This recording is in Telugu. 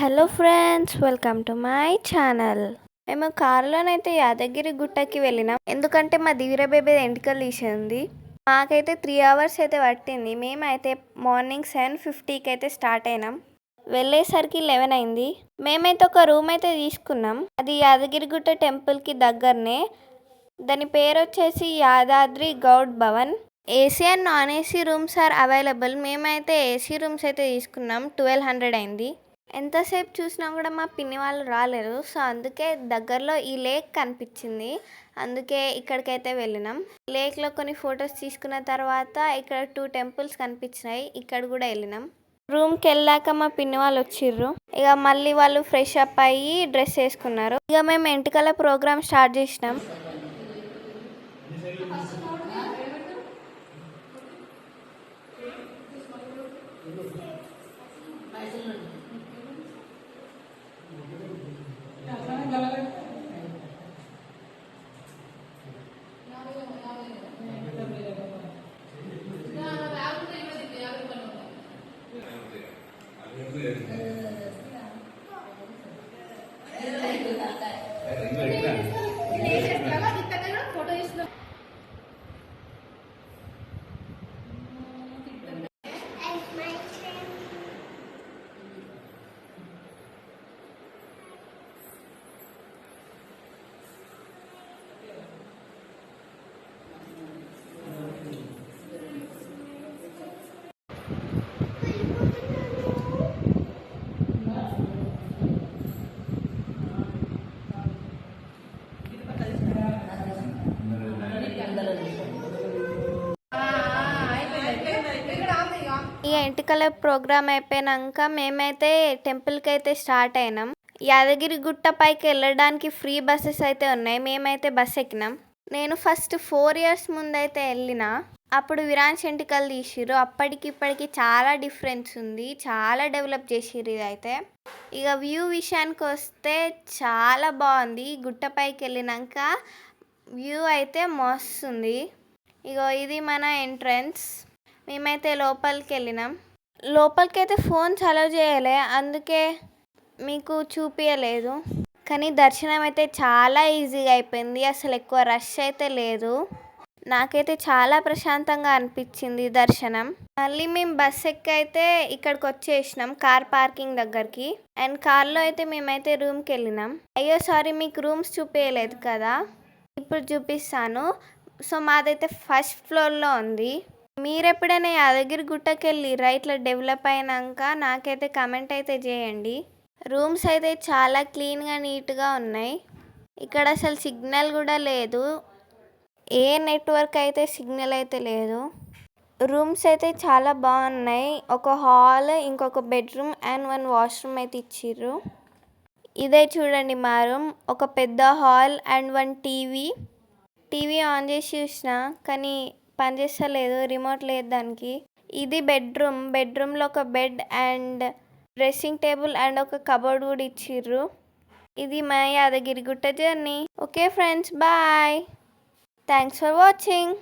Hello friends welcome to my channel మేము కారులోనైతే యాదగిరి గుట్టకి వెళ్ళినాం. ఎందుకంటే మా దివిర బేబీ ఎంటికలు తీసింది. మాకైతే త్రీ అవర్స్ అయితే పట్టింది. మేమైతే మార్నింగ్ సెవెన్ ఫిఫ్టీకి అయితే స్టార్ట్ అయినాం. వెళ్ళేసరికి లెవెన్ అయింది. మేమైతే ఒక రూమ్ అయితే తీసుకున్నాం. అది యాదగిరిగుట్ట టెంపుల్కి దగ్గరనే. దాని పేరు వచ్చేసి Yadadri Goud Bhavan. AC and non AC rooms are available. మేమైతే ఏసీ రూమ్స్ అయితే తీసుకున్నాం. ట్వెల్వ్ హండ్రెడ్ అయింది. ఎంతసేపు చూసినా కూడా మా పిన్ని వాళ్ళు రాలేరు. సో అందుకే దగ్గరలో ఈ లేక్ కనిపించింది. అందుకే ఇక్కడికైతే వెళ్ళినాం. లేక్లో కొన్ని ఫొటోస్ తీసుకున్న తర్వాత ఇక్కడ టూ టెంపుల్స్ కనిపించినాయి. ఇక్కడ కూడా వెళ్ళినాం. రూమ్కి వెళ్ళాక మా పిన్ని వాళ్ళు వచ్చిర్రు. ఇక మళ్ళీ వాళ్ళు ఫ్రెష్ అప్ అయ్యి డ్రెస్ వేసుకున్నారు. ఇక మేము ఎంటికల ప్రోగ్రామ్ స్టార్ట్ చేసినాం. Amen. ఈ ఎంటికల ప్రోగ్రామ్ అయిపోయినాక మేమైతే టెంపుల్కి అయితే స్టార్ట్ అయినాం. యాదగిరి గుట్ట పైకి వెళ్ళడానికి ఫ్రీ బస్సెస్ అయితే ఉన్నాయి. మేమైతే బస్ ఎక్కినాం. నేను ఫస్ట్ ఫోర్ ఇయర్స్ ముందైతే వెళ్ళిన. అప్పుడు విరాన్స్ ఎంటికలు తీసిర్రు. అప్పటికి ఇప్పటికి చాలా డిఫరెన్స్ ఉంది. చాలా డెవలప్ చేసిర్రు ఇది అయితే ఇక వ్యూ విషయానికి వస్తే చాలా బాగుంది. గుట్టపైకి వెళ్ళినాక వ్యూ అయితే మస్తుంది ఇగో ఇది మన ఎంట్రన్స్. మేమైతే లోపలికి వెళ్ళినాం లోపలికి అయితే ఫోన్స్ అలౌ చేయలే అందుకే మీకు చూపించలేదు కానీ దర్శనం అయితే చాలా ఈజీగా అయిపోయింది అసలు ఎక్కువ రష్ అయితే లేదు. నాకైతే చాలా ప్రశాంతంగా అనిపించింది దర్శనం. మళ్ళీ మేము బస్ ఎక్కి అయితే ఇక్కడికి వచ్చేసినాం కార్ పార్కింగ్ దగ్గరికి. అండ్ కార్లో అయితే మేమైతే రూమ్కి వెళ్ళినాం అయ్యో సారీ మీకు రూమ్స్ చూపించలేదు కదా? ఇప్పుడు చూపిస్తాను. సో మాదైతే ఫస్ట్ ఫ్లోర్లో ఉంది. మీరు ఎప్పుడైనా యాదగిరి గుట్టకి వెళ్ళి డెవలప్ అయినాక నాకైతే కమెంట్ అయితే చేయండి. రూమ్స్ అయితే చాలా క్లీన్గా నీట్గా ఉన్నాయి. ఇక్కడ అసలు సిగ్నల్ కూడా లేదు. ఏ నెట్వర్క్ అయితే సిగ్నల్ అయితే లేదు. రూమ్స్ అయితే చాలా బాగున్నాయి. ఒక హాల్ ఇంకొక బెడ్రూమ్ అండ్ వన్ వాష్రూమ్ అయితే ఇచ్చిర్రు. ఇదే చూడండి మా రూమ్. ఒక పెద్ద hall and one TV. TV on చేసి చూసిన కానీ పనిచేస్తలేదు రిమోట్ లేదు దానికి. ఇది బెడ్రూమ్ బెడ్రూమ్లో ఒక bed and dressing table and ఒక కబోర్డ్ కూడా ఇచ్చిర్రు. ఇది మా Yadagiri Gutta journey okay friends bye thanks for watching